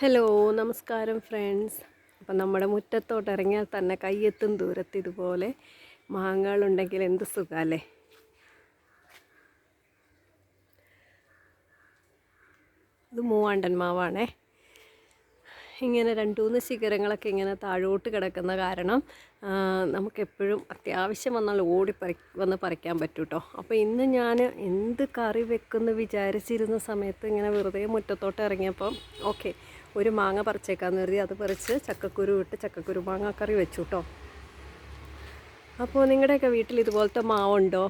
Hello നമസ്കാരം friends. അപ്പം നമ്മുടെ മുറ്റത്തോട്ട് ഇറങ്ങിയാൽ തന്നെ കയ്യെത്തും ദൂരത്ത് ഇതുപോലെ മാങ്ങകളുണ്ടെങ്കിൽ എന്ത് സുഖമല്ലേ? ഇത് മൂവാണ്ടൻ മാവാണേ. ഇങ്ങനെ രണ്ട് മൂന്ന് ശിഖരങ്ങളൊക്കെ ഇങ്ങനെ താഴോട്ട് കിടക്കുന്ന കാരണം നമുക്കെപ്പോഴും അത്യാവശ്യം വന്നാൽ ഓടി പറി വന്ന് പറിക്കാൻ പറ്റും കേട്ടോ അപ്പോൾ ഇന്ന് ഞാൻ എന്ത് കറി വെക്കുമെന്ന് വിചാരിച്ചിരുന്ന സമയത്ത് ഇങ്ങനെ വെറുതെ മുറ്റത്തോട്ട് ഇറങ്ങിയപ്പം ഓക്കെ ഒരു മാങ്ങ പറിച്ചേക്കാന്ന് കരുതി അത് പറിച്ച് ചക്കക്കുരു ഇട്ട് ചക്കക്കുരു മാങ്ങ കറി വെച്ചു കേട്ടോ അപ്പോൾ നിങ്ങളുടെയൊക്കെ വീട്ടിൽ ഇതുപോലത്തെ മാവുണ്ടോ?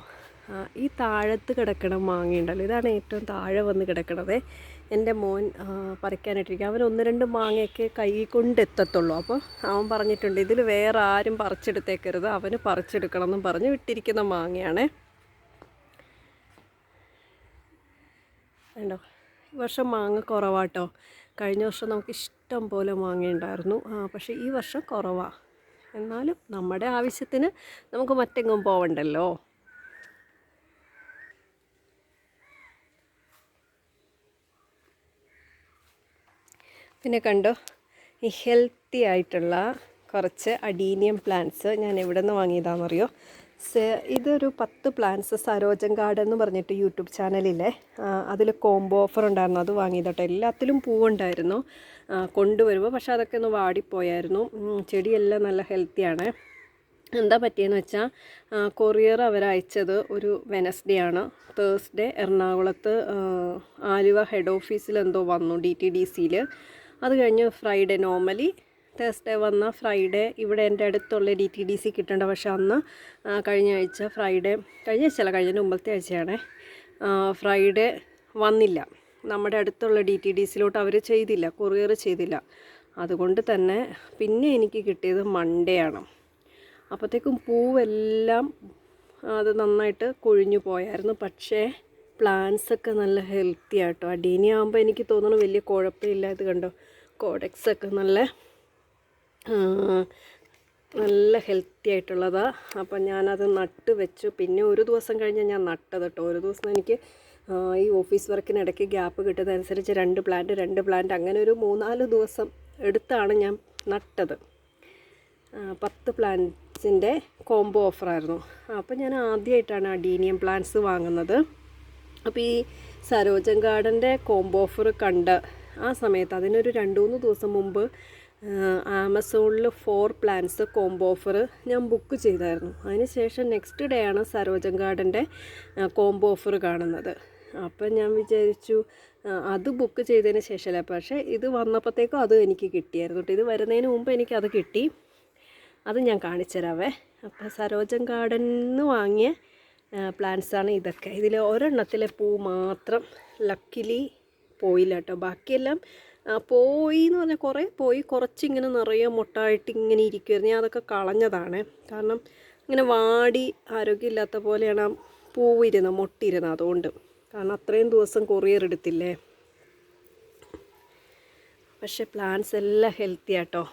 ഈ താഴത്ത് കിടക്കണ മാങ്ങയുണ്ടല്ലോ. ഇതാണ് ഏറ്റവും താഴെ വന്ന് കിടക്കണത്. എന്റെ മോൻ പറിക്കാനായിട്ടിരിക്കും അവൻ ഒന്ന് രണ്ട് മാങ്ങയൊക്കെ കൈ കൊണ്ട് എത്തത്തുള്ളൂ. അപ്പോൾ അവൻ പറഞ്ഞിട്ടുണ്ട് ഇതിൽ വേറെ ആരും പറിച്ചെടുത്തേക്കരുത്. അവന് പറിച്ചെടുക്കണം എന്നും പറഞ്ഞ് വിട്ടിരിക്കുന്ന മാങ്ങയാണേ. വേണ്ടോ ഈ വർഷം മാങ്ങ കുറവാട്ടോ. കഴിഞ്ഞ വർഷം നമുക്ക് ഇഷ്ടം പോലെ മാങ്ങ ഉണ്ടായിരുന്നു. പക്ഷേ ഈ വർഷം കുറവാണ് എന്നാലും നമ്മുടെ ആവശ്യത്തിന് നമുക്ക് മറ്റെങ്ങും പോവണ്ടല്ലോ. പിന്നെ കണ്ടോ? ഈ ഹെൽത്തി ആയിട്ടുള്ള കുറച്ച് അഡീനിയം പ്ലാന്റ്സ് ഞാൻ എവിടെ നിന്ന് വാങ്ങിയതാണെന്നറിയോ ഇതൊരു പത്ത് പ്ലാന്റ്സ് സരോജൻ ഗാർഡൻ എന്ന് പറഞ്ഞിട്ട് യൂട്യൂബ് ചാനലിലെ അതിൽ കോംബോ ഓഫർ ഉണ്ടായിരുന്നു. അത് വാങ്ങിയതോട്ടെ. എല്ലാത്തിലും പൂവുണ്ടായിരുന്നു. കൊണ്ടുവരുമ്പോൾ പക്ഷേ അതൊക്കെ ഒന്ന് വാടിപ്പോയായിരുന്നു. ചെടിയെല്ലാം നല്ല ഹെൽത്തിയാണ് എന്താ പറ്റിയെന്ന് വെച്ചാൽ കൊറിയർ അവരയച്ചത് ഒരു വെനസ്ഡേ ആണ്. തേഴ്സ്ഡേ എറണാകുളത്ത് ആലുവ ഹെഡ് ഓഫീസിൽ എന്തോ വന്നു ഡി ടി ഡി സിയിൽ അത് കഴിഞ്ഞ് ഫ്രൈഡേ നോർമലി തേഴ്സ്ഡേ വന്ന ഫ്രൈഡേ ഇവിടെ എന്റെ അടുത്തുള്ള ഡി ടി ഡി സി കിട്ടേണ്ട പക്ഷേ അന്ന് കഴിഞ്ഞ ആഴ്ച ഫ്രൈഡേ കഴിഞ്ഞ ആഴ്ചയല്ല കഴിഞ്ഞ മുമ്പത്തെ ആഴ്ചയാണ്. ഫ്രൈഡേ വന്നില്ല. നമ്മുടെ അടുത്തുള്ള ഡി ടി ഡി സിയിലോട്ട് അവർ ചെയ്തില്ല കൊറിയർ ചെയ്തില്ല. അതുകൊണ്ട് തന്നെ പിന്നെ എനിക്ക് കിട്ടിയത് മൺഡേ ആണ്. അപ്പോഴത്തേക്കും പൂവെല്ലാം അത് നന്നായിട്ട് കൊഴിഞ്ഞു പോയായിരുന്നു. പക്ഷേ പ്ലാന്റ്സ് ഒക്കെ നല്ല ഹെൽത്തി ആട്ടോ. അടീനി ആകുമ്പോൾ എനിക്ക് തോന്നുന്നു വലിയ കുഴപ്പമില്ല. ഇത് കണ്ടോ? കോഡക്സ് ഒക്കെ നല്ല നല്ല ഹെൽത്തി ആയിട്ടുള്ളതാണ് അപ്പം ഞാനത് നട്ട് വെച്ചു. പിന്നെ ഒരു ദിവസം കഴിഞ്ഞ് ഞാൻ നട്ടത് കേട്ടോ. ഒരു ദിവസം എനിക്ക് ഈ ഓഫീസ് വർക്കിനിടയ്ക്ക് ഗ്യാപ്പ് കിട്ടുന്നതനുസരിച്ച് രണ്ട് പ്ലാന്റ് രണ്ട് പ്ലാന്റ് അങ്ങനെ ഒരു മൂന്നാൽ ദിവസം എടുത്താണ് ഞാൻ നട്ടത്. പത്ത് പ്ലാന്റ്സിന്റെ കോംബോ ഓഫറായിരുന്നു അപ്പോൾ ഞാൻ ആദ്യമായിട്ടാണ് അഡീനിയം പ്ലാന്റ്സ് വാങ്ങുന്നത്. അപ്പോൾ ഈ സരോജൻ ഗാർഡന്റെ കോംബോ ഓഫർ കണ്ട് ആ സമയത്ത് അതിനൊരു രണ്ട് മൂന്ന് ദിവസം മുമ്പ് ആമസോണിൽ ഫോർ പ്ലാൻസ് കോംബോ ഓഫർ ഞാൻ ബുക്ക് ചെയ്തായിരുന്നു. അതിന് ശേഷം നെക്സ്റ്റ് ഡേ ആണ് സരോജൻ ഗാർഡന്റെ കോംബോ ഓഫർ കാണുന്നത്. അപ്പം ഞാൻ വിചാരിച്ചു അത് ബുക്ക് ചെയ്തതിന് ശേഷമല്ല പക്ഷേ ഇത് വന്നപ്പോഴത്തേക്കും അത് എനിക്ക് കിട്ടിയായിരുന്നു കേട്ടോ ഇത് വരുന്നതിന് മുമ്പ് അത് കിട്ടി. അത് ഞാൻ കാണിച്ചു തരാവേ അപ്പോൾ സരോജൻ ഗാർഡനിൽ നിന്ന് വാങ്ങിയ പ്ലാന്റ്സ് ആണ് ഇതൊക്കെ. ഇതിൽ ഒരെണ്ണത്തിലെ പൂ മാത്രം ലക്കിലി പോയില്ല കേട്ടോ ബാക്കിയെല്ലാം പോയി എന്ന് പറഞ്ഞാൽ കുറേ പോയി. കുറച്ചിങ്ങനെ നിറയെ മുട്ടായിട്ട് ഇങ്ങനെ ഇരിക്കുമായിരുന്നു ഞാൻ അതൊക്കെ കളഞ്ഞതാണ്. കാരണം ഇങ്ങനെ വാടി ആരോഗ്യമില്ലാത്ത പോലെയാണ് ആ പൂവിരുന്നത് മുട്ടിരുന്നത് അതുകൊണ്ട്. കാരണം അത്രയും ദിവസം കൊറിയർ എടുത്തില്ലേ? പക്ഷേ പ്ലാന്റ്സ് എല്ലാം ഹെൽത്തി ആട്ടോ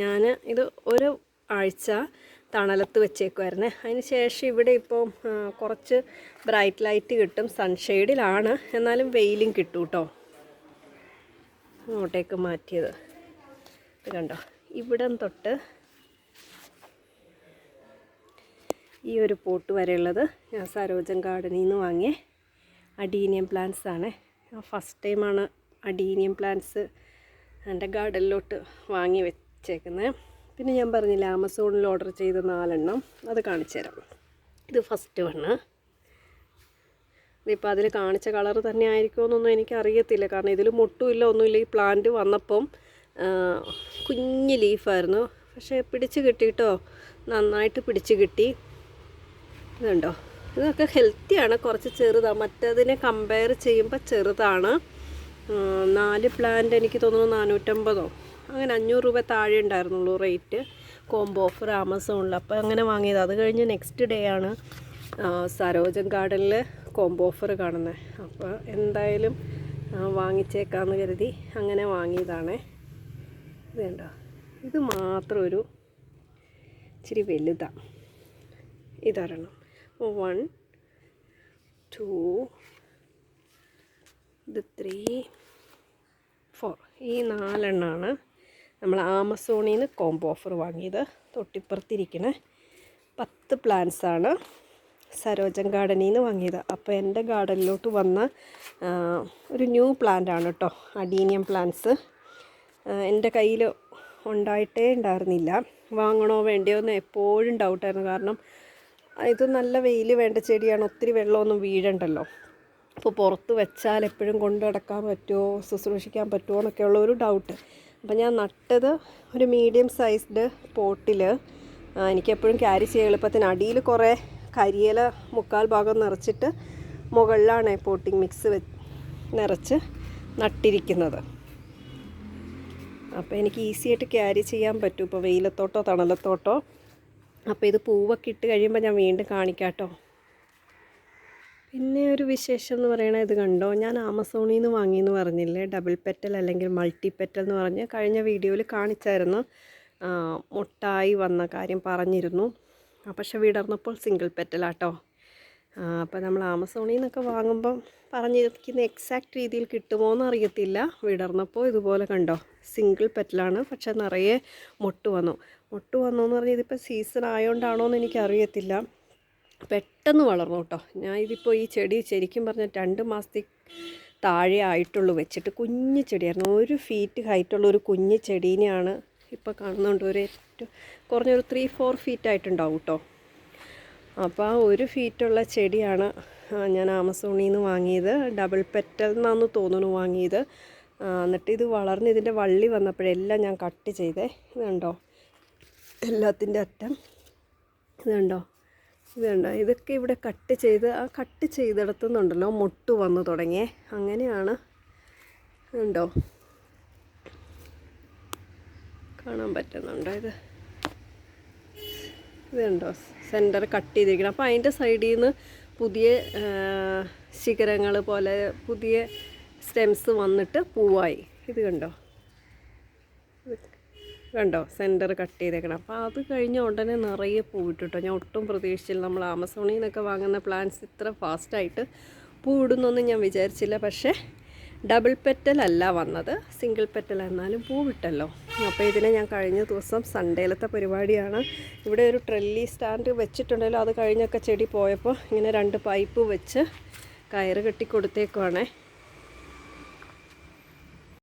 ഞാൻ ഇത് ഒരു ആഴ്ച തണലത്ത് വെച്ചേക്കുമായിരുന്നേ അതിന് ശേഷം ഇവിടെ ഇപ്പോൾ കുറച്ച് ബ്രൈറ്റ് ലൈറ്റ് കിട്ടും സൺഷെയ്ഡിലാണ് എന്നാലും വെയിലും കിട്ടും കേട്ടോ അങ്ങോട്ടേക്ക് മാറ്റിയത്. കണ്ടോ? ഇവിടം തൊട്ട് ഈ ഒരു പോട്ട് വരെയുള്ളത് ഞാൻ സരോജൻ ഗാർഡനിൽ നിന്ന് വാങ്ങിയ അഡീനിയം പ്ലാന്റ്സ് ആണ്. ഫസ്റ്റ് ടൈമാണ് അഡീനിയം പ്ലാന്റ്സ് എന്റെ ഗാർഡനിലോട്ട് വാങ്ങി വെച്ചേക്കുന്നത് പിന്നെ ഞാൻ പറഞ്ഞില്ല ആമസോണിൽ ഓർഡർ ചെയ്ത നാലെണ്ണം അത് കാണിച്ചു തരാം. ഇത് ഫസ്റ്റ് വണ്ണ് ഇപ്പോൾ അതിൽ കാണിച്ച കളർ തന്നെ ആയിരിക്കുമെന്നൊന്നും എനിക്ക് അറിയത്തില്ല കാരണം ഇതിൽ മുട്ടുമില്ല ഒന്നുമില്ല. ഈ പ്ലാന്റ് വന്നപ്പം കുഞ്ഞ് ലീഫായിരുന്നു പക്ഷേ പിടിച്ച് കിട്ടിയിട്ടോ നന്നായിട്ട് പിടിച്ച് കിട്ടി. ഇതുണ്ടോ? ഇതൊക്കെ ഹെൽത്തിയാണ് കുറച്ച് ചെറുതാണ് മറ്റതിനെ കമ്പയർ ചെയ്യുമ്പോൾ ചെറുതാണ്. നാല് പ്ലാന്റ് എനിക്ക് തോന്നുന്നു നാനൂറ്റമ്പതോ. അങ്ങനെ അഞ്ഞൂറ് രൂപ താഴെ ഉണ്ടായിരുന്നുള്ളൂ റേറ്റ്. കോംബോ ഓഫർ ആമസോണിൽ. അപ്പോൾ അങ്ങനെ വാങ്ങിയത്. അത് കഴിഞ്ഞ് നെക്സ്റ്റ് ഡേ ആണ് സരോജൻ ഗാർഡനിൽ കോംബോ ഓഫർ കാണുന്നത് അപ്പോൾ എന്തായാലും വാങ്ങിച്ചേക്കാന്ന് കരുതി അങ്ങനെ വാങ്ങിയതാണ്. ഇത് കണ്ടോ? ഇത് മാത്രം ഒരു ഇച്ചിരി വലുതാണ് ഇതൊരെണ്ണം. വൺ ടു ഇത് ത്രീ ഈ നാലെണ്ണമാണ് നമ്മൾ ആമസോണിൽ നിന്ന് കോംബോ ഓഫർ വാങ്ങിയത്. തൊട്ടിപ്പുറത്തിരിക്കണ പത്ത് പ്ലാന്റ്സ് ആണ് സരോജൻ ഗാർഡനിൽ നിന്ന് വാങ്ങിയത്. അപ്പോൾ എന്റെ ഗാർഡനിലോട്ട് വന്ന ഒരു ന്യൂ പ്ലാന്റ് ആണ് കേട്ടോ അഡീനിയം പ്ലാന്റ്സ് എന്റെ കയ്യിൽ ഉണ്ടായിട്ടേ ഉണ്ടായിരുന്നില്ല. വാങ്ങണോ വേണ്ടയോ എന്ന് എപ്പോഴും ഡൗട്ടായിരുന്നു കാരണം ഇത് നല്ല വെയിൽ വേണ്ട ചെടിയാണ് ഒത്തിരി വെള്ളമൊന്നും വീഴണ്ടല്ലോ. അപ്പോൾ പുറത്ത് വെച്ചാൽ എപ്പോഴും കൊണ്ടു നടക്കാൻ പറ്റുമോ ശുശ്രൂഷിക്കാൻ പറ്റുമോ എന്നൊക്കെയുള്ള ഒരു ഡൗട്ട് അപ്പോൾ ഞാൻ നട്ടത് ഒരു മീഡിയം സൈസ്ഡ് പോട്ടിൽ. എനിക്കെപ്പോഴും ക്യാരി ചെയ്യാൻ എളുപ്പത്തിന്. അടിയിൽ കുറേ കരിയില മുക്കാൽ ഭാഗം നിറച്ചിട്ട് മുകളിലാണ് പോട്ടിങ് മിക്സ് വെ നിറച്ച് നട്ടിരിക്കുന്നത്. അപ്പോൾ എനിക്ക് ഈസി ആയിട്ട് ക്യാരി ചെയ്യാൻ പറ്റും. ഇപ്പോൾ വെയിലത്തോട്ടോ തണലത്തോട്ടോ. അപ്പോൾ ഇത് പൂവൊക്കെ ഇട്ട് കഴിയുമ്പോൾ ഞാൻ വീണ്ടും കാണിക്കാം കേട്ടോ. പിന്നെ ഒരു വിശേഷം എന്ന് പറയണത് ഇത് കണ്ടോ? ഞാൻ ആമസോണിൽ നിന്ന് വാങ്ങിയെന്ന് പറഞ്ഞില്ലേ? ഡബിൾ പെറ്റൽ അല്ലെങ്കിൽ മൾട്ടി പെറ്റൽ എന്ന് പറഞ്ഞ് കഴിഞ്ഞ വീഡിയോയിൽ കാണിച്ചായിരുന്നു. മുട്ടായി വന്ന കാര്യം പറഞ്ഞിരുന്നു. പക്ഷെ വിടർന്നപ്പോൾ സിംഗിൾ പെറ്റലാട്ടോ അപ്പോൾ നമ്മൾ ആമസോണിൽ നിന്നൊക്കെ വാങ്ങുമ്പം പറഞ്ഞിരിക്കുന്ന എക്സാക്റ്റ് രീതിയിൽ കിട്ടുമോ എന്ന് അറിയത്തില്ല. വിടർന്നപ്പോൾ ഇതുപോലെ കണ്ടോ? സിംഗിൾ പെറ്റലാണ് പക്ഷെ നിറയെ മുട്ട് വന്നു. മുട്ട് വന്നു എന്ന് പറഞ്ഞാൽ ഇതിപ്പോൾ സീസൺ ആയതുകൊണ്ടാണോ എന്ന് എനിക്കറിയത്തില്ല. പെട്ടെന്ന് വളർന്നു കേട്ടോ. ഞാൻ ഇതിപ്പോൾ ഈ ചെടി ശരിക്കും പറഞ്ഞാൽ രണ്ട് മാസത്തിൽ താഴെ ആയിട്ടുള്ളൂ വെച്ചിട്ട് കുഞ്ഞു ചെടിയായിരുന്നു. ഒരു ഫീറ്റ് ഹൈറ്റുള്ള ഒരു കുഞ്ഞു ചെടീനെയാണ് ഇപ്പോൾ കാണുന്നുണ്ട് ഒരു ഏറ്റവും കുറഞ്ഞൊരു ത്രീ ഫോർ ഫീറ്റ് ആയിട്ടുണ്ടാവും കേട്ടോ. അപ്പോൾ ആ ഒരു ഫീറ്റുള്ള ചെടിയാണ് ഞാൻ ആമസോണിൽ നിന്ന് വാങ്ങിയത്. ഡബിൾ പെറ്റൽ എന്നാന്ന് തോന്നുന്നു വാങ്ങിയത്. എന്നിട്ട് ഇത് വളർന്ന് ഇതിന്റെ വള്ളി വന്നപ്പോഴെല്ലാം ഞാൻ കട്ട് ചെയ്തേ. ഇതുണ്ടോ? എല്ലാത്തിന്റെ അറ്റം. ഇത് കണ്ടോ ഇത് കണ്ടോ ഇതൊക്കെ ഇവിടെ കട്ട് ചെയ്ത് ആ കട്ട് ചെയ്തെടുത്തുന്നുണ്ടല്ലോ. മുട്ട് വന്നു തുടങ്ങിയേ. അങ്ങനെയാണ്. ഉണ്ടോ കാണാൻ പറ്റുന്നുണ്ടോ ഇത്? ഇത് കണ്ടോ സെന്റർ കട്ട് ചെയ്തിരിക്കണം. അപ്പോൾ അതിന്റെ സൈഡിൽ നിന്ന് പുതിയ ശിഖരങ്ങൾ പോലെ പുതിയ സ്റ്റെംസ് വന്നിട്ട് പൂവായി. ഇത് കണ്ടോ? ഇത് കണ്ടോ? സെന്റർ കട്ട് ചെയ്തേക്കണം. അപ്പോൾ അത് കഴിഞ്ഞ ഉടനെ നിറയെ പൂവിട്ടു കേട്ടോ ഞാൻ ഒട്ടും പ്രതീക്ഷിച്ചില്ല. നമ്മൾ ആമസോണിൽ നിന്നൊക്കെ വാങ്ങുന്ന പ്ലാന്റ്സ് ഇത്ര ഫാസ്റ്റായിട്ട് പൂവിടുന്നൊന്നും ഞാൻ വിചാരിച്ചില്ല. പക്ഷേ ഡബിൾ പെറ്റലല്ല വന്നത്. സിംഗിൾ പെറ്റൽ എന്നാലും പൂവിട്ടല്ലോ അപ്പോൾ ഇതിനെ ഞാൻ കഴിഞ്ഞ ദിവസം സൺഡേയിലത്തെ പരിപാടിയാണ്. ഇവിടെ ഒരു ട്രെല്ലി സ്റ്റാൻഡ് വെച്ചിട്ടുണ്ടല്ലോ. അത് കഴിഞ്ഞൊക്കെ ചെടി പോയപ്പോൾ ഇങ്ങനെ രണ്ട് പൈപ്പ് വെച്ച് കയറ് കെട്ടി കൊടുത്തേക്കുവാണേ